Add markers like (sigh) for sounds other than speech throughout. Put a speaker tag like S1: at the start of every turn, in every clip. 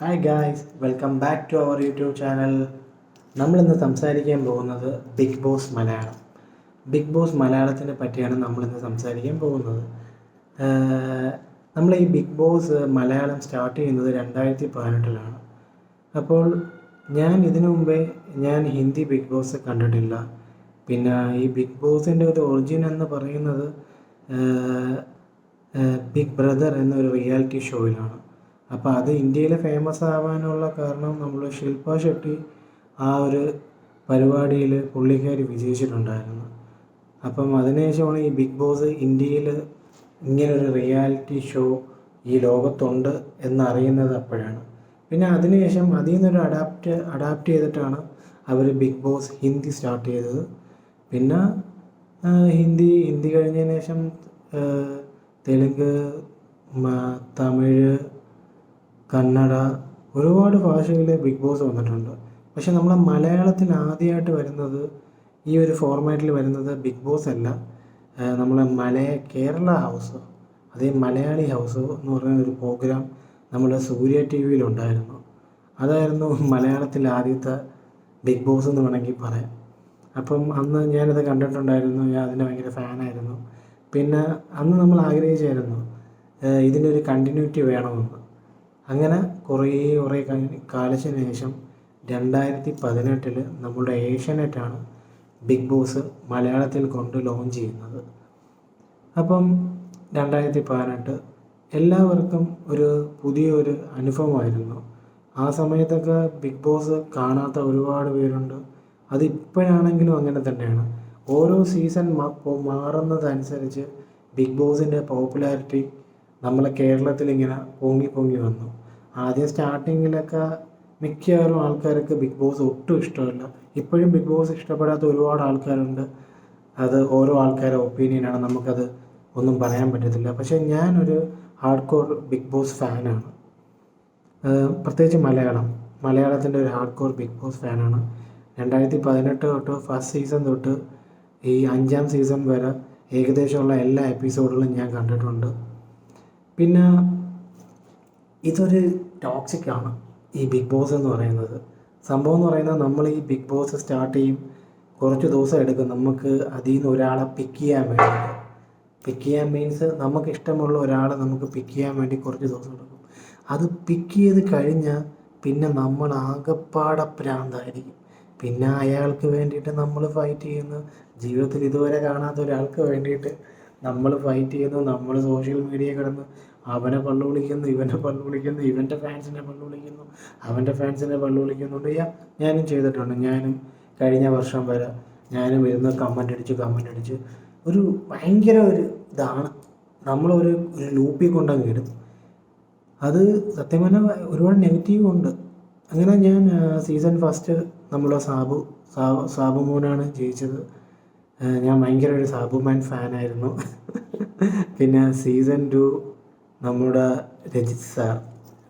S1: Hi guys welcome back to our YouTube channel നമ്മളിന്ന് സംസാരിക്കാൻ പോകുന്നത് Bigg Boss Malayalam. Bigg Boss മലയാളത്തിനെ പറ്റിയാണ് നമ്മളിന്ന് സംസാരിക്കാൻ പോകുന്നത്. നമ്മൾ ഈ ബിഗ് ബോസ് മലയാളം സ്റ്റാർട്ട് ചെയ്യുന്നത് രണ്ടായിരത്തി പതിനെട്ടിലാണ് അപ്പോൾ ഞാൻ ഇതിനു മുമ്പേ ഞാൻ ഹിന്ദി ബിഗ് ബോസ് കണ്ടിട്ടില്ല. പിന്നെ ഈ ബിഗ് ബോസിന്റെ ഒരു ഒറിജിൻ എന്ന് പറയുന്നത് ബിഗ് ബ്രദർ എന്നൊരു റിയാലിറ്റി ഷോയിലാണ് അപ്പോൾ അത് ഇന്ത്യയിൽ ഫേമസ് ആവാനുള്ള കാരണം നമ്മൾ ശില്പ ഷെട്ടി ആ ഒരു പരിപാടിയിൽ പുള്ളിക്കാരി വിജയിച്ചിട്ടുണ്ടായിരുന്നു. അപ്പം അതിനുശേഷമാണ് ഈ ബിഗ് ബോസ് ഇന്ത്യയിൽ ഇങ്ങനൊരു റിയാലിറ്റി ഷോ ഈ ലോകത്തുണ്ട് എന്നറിയുന്നത് അപ്പോഴാണ്. പിന്നെ അതിനുശേഷം അതിൽ നിന്നൊരു അഡാപ്റ്റ് അഡാപ്റ്റ് ചെയ്തിട്ടാണ് അവർ ബിഗ് ബോസ് ഹിന്ദി സ്റ്റാർട്ട് ചെയ്തത്. പിന്നെ ഹിന്ദി ഹിന്ദി കഴിഞ്ഞതിന് ശേഷം തെലുങ്ക് തമിഴ് കന്നഡ ഒരുപാട് ഭാഷയിൽ ബിഗ് ബോസ് വന്നിട്ടുണ്ട്. പക്ഷെ നമ്മളെ മലയാളത്തിൽ ആദ്യമായിട്ട് വരുന്നത് ഈ ഒരു ഫോർമാറ്റിൽ വരുന്നത് ബിഗ് ബോസ് അല്ല. നമ്മളെ മലയ കേരള ഹൗസ് അതേ മലയാളി ഹൗസ് എന്ന് പറയുന്ന ഒരു പ്രോഗ്രാം നമ്മുടെ സൂര്യ ടി വിയിലുണ്ടായിരുന്നു അതായിരുന്നു മലയാളത്തിൽ ആദ്യത്തെ ബിഗ് ബോസ് എന്ന് വേണമെങ്കിൽ പറയാം. അപ്പം അന്ന് ഞാനത് കണ്ടിട്ടുണ്ടായിരുന്നു. ഞാൻ അതിന്റെ ഭയങ്കര ഫാനായിരുന്നു പിന്നെ അന്ന് നമ്മൾ ആഗ്രഹിച്ചായിരുന്നു ഇതിന്റെ ഒരു കണ്ടിന്യൂറ്റി വേണമെന്ന്. അങ്ങനെ കുറേ കുറേ കാലത്തിന് ശേഷം രണ്ടായിരത്തി പതിനെട്ടിൽ നമ്മുടെ ഏഷ്യാനെറ്റാണ് ബിഗ് ബോസ് മലയാളത്തിൽ കൊണ്ട് ലോഞ്ച് ചെയ്യുന്നത്. അപ്പം രണ്ടായിരത്തി പതിനെട്ട് എല്ലാവർക്കും ഒരു പുതിയൊരു അനുഭവമായിരുന്നു. ആ സമയത്തൊക്കെ ബിഗ് ബോസ് കാണാത്ത ഒരുപാട് പേരുണ്ട്. അതിപ്പോഴാണെങ്കിലും അങ്ങനെ തന്നെയാണ്. ഓരോ സീസൺ മാറുന്നതനുസരിച്ച് ബിഗ് ബോസിന്റെ പോപ്പുലാരിറ്റി നമ്മളെ കേരളത്തിൽ ഇങ്ങനെ പൊങ്ങി പൊങ്ങി വന്നു. ആദ്യം സ്റ്റാർട്ടിങ്ങിലൊക്കെ മിക്കവാറും ആൾക്കാർക്ക് ബിഗ് ബോസ് ഒട്ടും ഇഷ്ടമല്ല. ഇപ്പോഴും ബിഗ് ബോസ് ഇഷ്ടപ്പെടാത്ത ഒരുപാട് ആൾക്കാരുണ്ട്. അത് ഓരോ ആൾക്കാരുടെ ഒപ്പീനിയനാണ് നമുക്കത് ഒന്നും പറയാൻ പറ്റത്തില്ല. പക്ഷേ ഞാനൊരു ഹാർഡ് കോർ ബിഗ് ബോസ് ഫാനാണ്. പ്രത്യേകിച്ച് മലയാളം. മലയാളത്തിന്റെ ഒരു ഹാർഡ് കോർ ബിഗ് ബോസ് ഫാനാണ്. രണ്ടായിരത്തി പതിനെട്ട് തൊട്ട് ഫസ്റ്റ് സീസൺ തൊട്ട് ഈ അഞ്ചാം സീസൺ വരെ ഏകദേശമുള്ള എല്ലാ എപ്പിസോഡുകളും ഞാൻ കണ്ടിട്ടുണ്ട്. പിന്നെ ഇതൊരു ടോക്സിക്കാണ് ഈ ബിഗ് ബോസ് എന്ന് പറയുന്നത്. സംഭവം എന്ന് പറയുന്നത് നമ്മൾ ഈ ബിഗ് ബോസ് സ്റ്റാർട്ട് ചെയ്യും കുറച്ച് ദിവസം എടുക്കും നമുക്ക് അതിൽ നിന്ന് ഒരാളെ പിക്ക് ചെയ്യാൻ വേണ്ടി പിക്ക് ചെയ്യാൻ മീൻസ് നമുക്ക് ഇഷ്ടമുള്ള ഒരാളെ നമുക്ക് പിക്ക് ചെയ്യാൻ വേണ്ടി കുറച്ച് ദിവസം എടുക്കും. അത് പിക്ക് ചെയ്ത് കഴിഞ്ഞാൽ പിന്നെ നമ്മൾ ആകെപ്പാടെ പ്രാന്തായിരിക്കും പിന്നെ അയാൾക്ക് വേണ്ടിയിട്ട് നമ്മൾ ഫൈറ്റ് ചെയ്യുന്നു. ജീവിതത്തിൽ ഇതുവരെ കാണാത്ത ഒരാൾക്ക് വേണ്ടിയിട്ട് നമ്മൾ ഫൈറ്റ് ചെയ്യുന്നു നമ്മൾ സോഷ്യൽ മീഡിയ കിടന്ന് അവനെ പള്ളു വിളിക്കുന്നു ഇവനെ പള്ളു വിളിക്കുന്നു ഇവന്റെ ഫാൻസിനെ പള്ളു വിളിക്കുന്നു അവന്റെ ഫാൻസിനെ പള്ളു വിളിക്കുന്നുണ്ട് യാ ഞാനും ചെയ്തിട്ടുണ്ട്. ഞാനും കഴിഞ്ഞ വർഷം വരെ ഞാനും ഇരുന്ന് കമന്റ് അടിച്ച് കമന്റ് അടിച്ച് ഒരു ഭയങ്കര ഒരു ഇതാണ്. നമ്മളൊരു ഒരു ലൂപ്പിൽ കൊണ്ടങ്ങ് ഇടും അത് സത്യം പറഞ്ഞാൽ ഒരുപാട് നെഗറ്റീവ് ഉണ്ട്. അങ്ങനെ ഞാൻ സീസൺ ഫസ്റ്റ് നമ്മുടെ സാബു സാബു സാബു മോനാണ് ജയിച്ചത്. ഞാൻ ഭയങ്കര ഒരു സാബുമാൻ ഫാനായിരുന്നു. പിന്നെ സീസൺ ടു നമ്മുടെ രജിത് സാർ.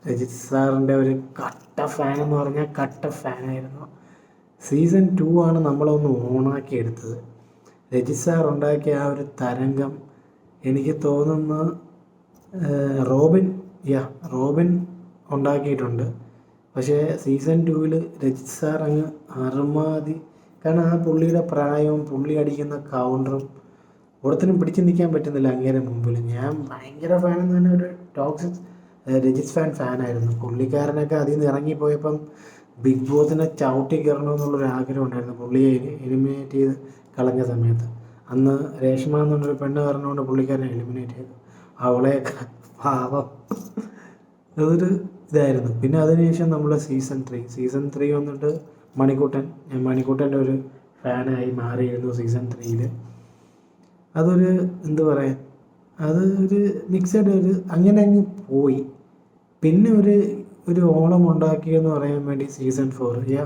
S1: രജിത് സാറിന്റെ ഒരു കട്ട ഫാൻ എന്ന് പറഞ്ഞാൽ കട്ട ഫാനായിരുന്നു. സീസൺ ടു ആണ് നമ്മളൊന്ന് ഓണാക്കി എടുത്തത്. രജിത് സാർ ഉണ്ടാക്കിയ ആ ഒരു തരംഗം എനിക്ക് തോന്നുന്നു റോബിൻ യാ റോബിൻ ഉണ്ടാക്കിയിട്ടുണ്ട്. പക്ഷേ സീസൺ ടൂവിൽ രജിത് സാർ അങ്ങ് അറുമാതി കാരണം ആ പുള്ളിയുടെ പ്രായവും പുള്ളി അടിക്കുന്ന കൗണ്ടറും ഓരോരുത്തരും പിടിച്ചു നിൽക്കാൻ പറ്റുന്നില്ല അങ്ങേരെ മുമ്പിൽ ഞാൻ ഭയങ്കര ഫാൻ എന്ന് തന്നെ ഒരു ടോക്സിക് രജിത് ഫാൻ ഫാനായിരുന്നു പുള്ളിക്കാരനൊക്കെ അതിൽ നിന്ന് ഇറങ്ങിപ്പോയപ്പം ബിഗ് ബോസിനെ ചവിട്ടി കയറണമെന്നുള്ളൊരു ആഗ്രഹം ഉണ്ടായിരുന്നു. പുള്ളിയെ എലിമിനേറ്റ് ചെയ്ത് കളഞ്ഞ സമയത്ത്. അന്ന് രേഷ്മ എന്നുള്ളൊരു പെണ്ണ് കാരണമുണ്ട് പുള്ളിക്കാരനെ എലിമിനേറ്റ് ചെയ്തു. അവളെ (laughs) പാവം. അതൊരു ഇതായിരുന്നു. പിന്നെ അതിനുശേഷം നമ്മൾ സീസൺ ത്രീ സീസൺ ത്രീ വന്നിട്ട് മണിക്കൂട്ടൻ. ഞാൻ മണിക്കൂട്ടന്റെ ഒരു ഫാനായി മാറിയിരുന്നു സീസൺ ത്രീയിൽ അതൊരു എന്തു പറയാൻ അത് ഒരു മിക്സഡ് ഒരു അങ്ങനെ അങ്ങ് പോയി. പിന്നെ ഒരു ഒരു ഓളം ഉണ്ടാക്കിയെന്ന് പറയാൻ വേണ്ടി സീസൺ ഫോർ. യാ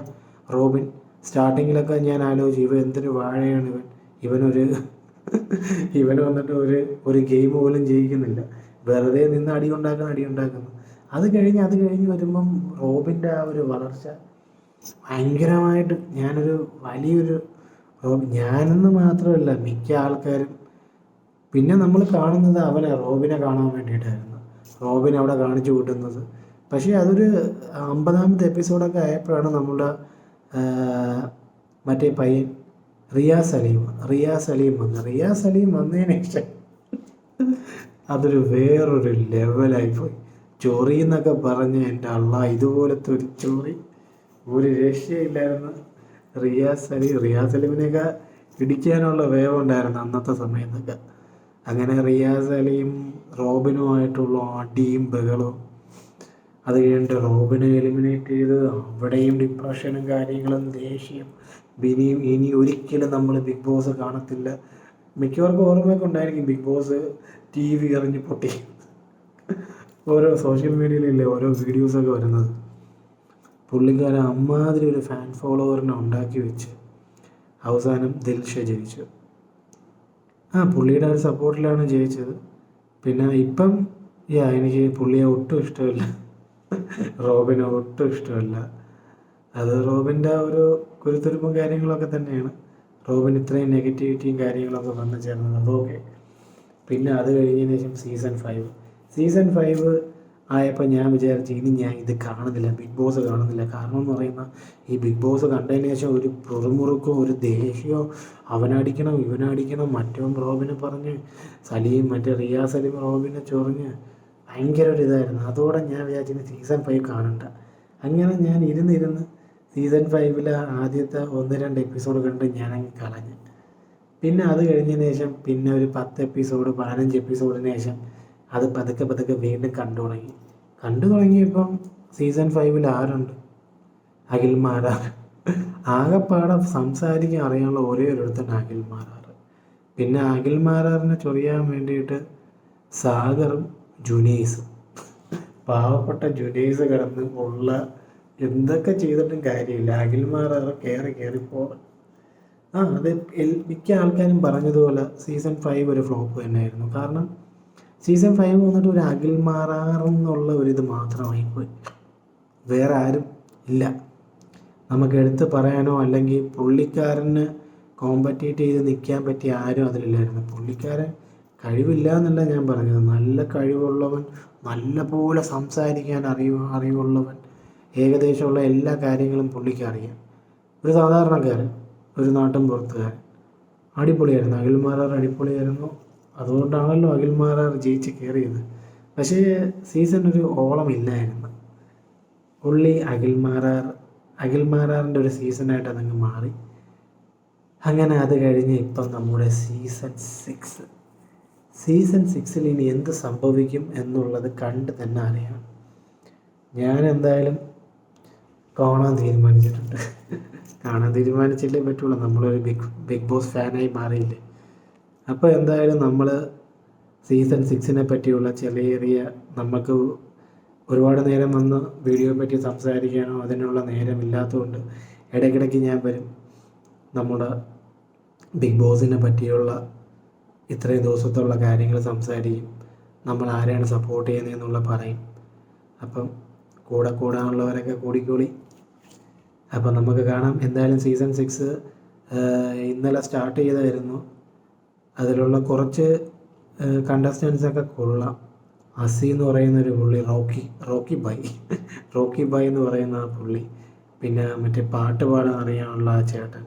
S1: റോബിൻ സ്റ്റാർട്ടിങ്ങിലൊക്കെ ഞാൻ ആലോചിച്ചു ഇവൻ എന്തൊരു വാഴയാണ് ഇവൻ. ഇവനൊരു ഇവൻ വന്നിട്ട് ഒരു ഒരു ഗെയിം പോലും ജയിക്കുന്നില്ല. വെറുതെ നിന്ന് അടി ഉണ്ടാക്കുന്ന അടി ഉണ്ടാക്കുന്നു. അത് കഴിഞ്ഞ് അത് കഴിഞ്ഞ് വരുമ്പം റോബിന്റെ ആ ഒരു വളർച്ച ഭയങ്കരമായിട്ട് ഞാനൊരു വലിയൊരു ഞാനെന്ന് മാത്രമല്ല മിക്ക ആൾക്കാരും പിന്നെ നമ്മൾ കാണുന്നത് അവനെ റോബിനെ കാണാൻ വേണ്ടിയിട്ടായിരുന്നു. റോബിൻ അവിടെ കാണിച്ചു കൂട്ടുന്നത്. പക്ഷേ അതൊരു അമ്പതാമത്തെ എപ്പിസോഡൊക്കെ ആയപ്പോഴാണ് നമ്മുടെ മറ്റേ പയ്യൻ റിയാസ് അലീം റിയാസ് അലീം വന്ന്. റിയാസ് അലീം വന്നതിന് ശേഷം അതൊരു വേറൊരു ലെവലായി പോയി. എന്നൊക്കെ പറഞ്ഞ് എന്റെ അള്ള ഇതുപോലത്തെ ഒരു ചൊറി. ഒരു രക്ഷയില്ലായിരുന്നു. റിയാസ് അലി റിയാസ് അലിമിനെയൊക്കെ ഇടിക്കാനുള്ള വേവുണ്ടായിരുന്നു അന്നത്തെ സമയത്തൊക്കെ. അങ്ങനെ റിയാസ് അലിയും റോബിനുമായിട്ടുള്ള അടിയും ബഹളവും അത് കഴിഞ്ഞിട്ട് റോബിനെ എലിമിനേറ്റ് ചെയ്ത് അവിടെയും ഡിപ്രഷനും കാര്യങ്ങളും ദേഷ്യം ഇനിയും ഇനി ഒരിക്കലും നമ്മൾ ബിഗ് ബോസ് കാണത്തില്ല. മിക്കവർക്കും ഓർമ്മയൊക്കെ ഉണ്ടായിരിക്കും ബിഗ് ബോസ് ടി വി എറിഞ്ഞ് പൊട്ടി. ഓരോ സോഷ്യൽ മീഡിയയിലല്ലേ ഓരോ വീഡിയോസൊക്കെ വരുന്നത്. പുള്ളിക്കാരൻ അമ്മാതിരി ഒരു ഫാൻ ഫോളോവറിനെ ഉണ്ടാക്കി വെച്ച് അവസാനം ദിൽഷ ജയിച്ചു. ആ പുള്ളിയുടെ ഒരു സപ്പോർട്ടിലാണ് ജയിച്ചത്. പിന്നെ ഇപ്പം യാ എനിക്ക് പുള്ളിയെ ഒട്ടും ഇഷ്ടമില്ല. റോബിനെ ഒട്ടും ഇഷ്ടമല്ല. അത് റോബിന്റെ ഒരു കുരുത്തുരുമ്പും കാര്യങ്ങളൊക്കെ തന്നെയാണ്. റോബിൻ ഇത്രയും നെഗറ്റിവിറ്റിയും കാര്യങ്ങളൊക്കെ വന്നു ചേർന്നത്. അതൊക്കെ പിന്നെ അത് കഴിഞ്ഞതിന് ശേഷം സീസൺ ഫൈവ് സീസൺ ഫൈവ് ആയപ്പോൾ ഞാൻ വിചാരിച്ചു ഇനി ഞാൻ ഇത് കാണുന്നില്ല ബിഗ് ബോസ് കാണുന്നില്ല. കാരണം എന്ന് പറയുന്ന ഈ ബിഗ് ബോസ് കണ്ടതിന് ശേഷം ഒരു പുറമുറുക്കോ ഒരു ദേഷ്യമോ അവനടിക്കണം ഇവനടിക്കണം മറ്റവൻ റോബിനെ പറഞ്ഞ് സലീം മറ്റേ റിയാ സലീം റോബിനെ ചൊറിഞ്ഞ് ഭയങ്കര ഒരു ഇതായിരുന്നു. അതോടെ ഞാൻ വിചാരിച്ചു സീസൺ ഫൈവ് കാണണ്ട. അങ്ങനെ ഞാൻ ഇരുന്നിരുന്ന് സീസൺ ഫൈവിലെ ആദ്യത്തെ ഒന്ന് രണ്ട് എപ്പിസോഡ് കണ്ട് അങ്ങ് കളഞ്ഞു. പിന്നെ അത് കഴിഞ്ഞതിന് ശേഷം പിന്നെ ഒരു പത്ത് എപ്പിസോഡ് പതിനഞ്ച് എപ്പിസോഡിന് ശേഷം അത് പതുക്കെ പതുക്കെ വീണ്ടും കണ്ടു തുടങ്ങി. കണ്ടു തുടങ്ങിയപ്പം സീസൺ ഫൈവിൽ ആരുണ്ട്? അഖിൽ മാരാർ ആകെപ്പാടെ സംസാരിക്കാൻ അറിയാനുള്ള ഒരേ ഒരുത്തൻ അഖിൽ മാരാർ പിന്നെ അഖിൽ മാരാറിനെ ചൊറിയാൻ വേണ്ടിയിട്ട് സാഗറും ജുനീസും. പാവപ്പെട്ട ജുനീസ് കിടന്ന് ഉള്ള എന്തൊക്കെ ചെയ്തിട്ടും കാര്യമില്ല. അഖിൽ മാരാർ കയറി കയറി പോകണം ആ അത് മിക്ക ആൾക്കാരും പറഞ്ഞതുപോലെ സീസൺ ഫൈവ് ഒരു ഫ്ലോപ്പ് തന്നെയായിരുന്നു. കാരണം സീസൺ ഫൈവ് വന്നിട്ട് ഒരു അഖിൽ മാറാറെന്നുള്ള ഒരിത് മാത്രമായി പോയി. വേറെ ആരും ഇല്ല. നമുക്ക് എടുത്ത് പറയാനോ അല്ലെങ്കിൽ പുള്ളിക്കാരന് കോമ്പറ്റീറ്റ് ചെയ്ത് നിൽക്കാൻ പറ്റിയ ആരും അതിലില്ലായിരുന്നു. പുള്ളിക്കാരൻ കഴിവില്ല എന്നല്ല ഞാൻ പറഞ്ഞത്. നല്ല കഴിവുള്ളവൻ നല്ല പോലെ സംസാരിക്കാൻ അറിവ് അറിവുള്ളവൻ ഏകദേശമുള്ള എല്ലാ കാര്യങ്ങളും പുള്ളിക്ക് അറിയാം. ഒരു സാധാരണക്കാരൻ ഒരു നാട്ടും പുറത്തുകാരൻ. അടിപൊളിയായിരുന്നു. അഖിൽമാരാർ അടിപൊളിയായിരുന്നു. അതുകൊണ്ടാണല്ലോ അഖിൽമാരാർ ജയിച്ച് കയറിയത് പക്ഷേ സീസൺ ഒരു ഓളം ഇല്ലായിരുന്നു. പുള്ളി അഖിൽമാരാർ അഖിൽമാരാറിന്റെ ഒരു സീസണായിട്ട് അതങ്ങ് മാറി. അങ്ങനെ അത് കഴിഞ്ഞ് ഇപ്പം നമ്മുടെ സീസൺ സിക്സ് സീസൺ സിക്സിൽ ഇനി എന്ത് സംഭവിക്കും എന്നുള്ളത് കണ്ട് തന്നെ അറിയണം. ഞാൻ എന്തായാലും കാണാൻ തീരുമാനിച്ചിട്ടുണ്ട്. കാണാൻ തീരുമാനിച്ചില്ലേ പറ്റുള്ളൂ. നമ്മളൊരു ബിഗ് ബിഗ് ബോസ് ഫാനായി മാറിയില്ലേ? അപ്പോൾ എന്തായാലും നമ്മൾ സീസൺ സിക്സിനെ പറ്റിയുള്ള ചെറിയ നമുക്ക് ഒരുപാട് നേരം വന്ന് വീഡിയോയെ പറ്റി സംസാരിക്കാനോ അതിനുള്ള നേരമില്ലാത്തതുകൊണ്ട് ഇടയ്ക്കിടയ്ക്ക് ഞാൻ വരും. നമ്മുടെ ബിഗ് ബോസിനെ പറ്റിയുള്ള ഇത്രയും ദിവസത്തുള്ള കാര്യങ്ങൾ സംസാരിക്കും. നമ്മൾ ആരെയാണ് സപ്പോർട്ട് ചെയ്യുന്നതെന്നുള്ള പറയും. അപ്പം കൂടെ കൂടാനുള്ളവരൊക്കെ കൂടിക്കൂടി. അപ്പം നമുക്ക് കാണാം. എന്തായാലും സീസൺ സിക്സ് ഇന്നലെ സ്റ്റാർട്ട് ചെയ്തായിരുന്നു. അതിലുള്ള കുറച്ച് കണ്ടസ്റ്റൻസ് ഒക്കെ കൊള്ളാം. അസി എന്ന് പറയുന്ന ഒരു പുള്ളി Rocky Rocky bye. (laughs) Rocky bye എന്ന് പറയുന്ന ആ പുള്ളി. പിന്നെ മറ്റേ പാട്ട് പാടാൻ അറിയാനുള്ള ആ ചേട്ടൻ.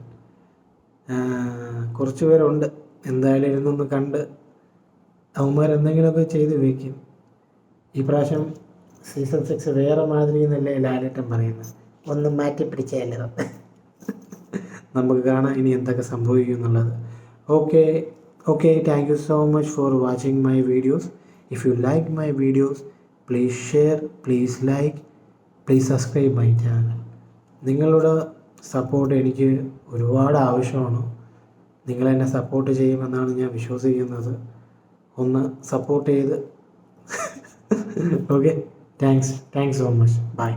S1: കുറച്ച് പേരുണ്ട്. എന്തായാലും ഇരുന്നൊന്ന് കണ്ട് അവന്മാർ എന്തെങ്കിലുമൊക്കെ ചെയ്ത് വയ്ക്കും ഈ പ്രാവശ്യം സീസൺ സിക്സ് വേറെ മാതിരി എന്നല്ലേ ലാലേട്ടൻ പറയുന്നത്. ഒന്ന് മാറ്റി പിടിച്ചതല്ലേ (laughs) നമുക്ക് കാണാം ഇനി എന്തൊക്കെ സംഭവിക്കും എന്നുള്ളത് okay okay thank you so much for watching my videos if you like my videos please share please like please subscribe my channel നിങ്ങളുടെ സപ്പോർട്ട് എനിക്ക് ഒരുപാട് ആവശ്യമാണ് നിങ്ങൾ എന്നെ സപ്പോർട്ട് ചെയ്യുമെന്നാണ് ഞാൻ വിശ്വസിക്കുന്നത് ഒന്ന് സപ്പോർട്ട് ചെയ്ത് okay thanks thanks so much bye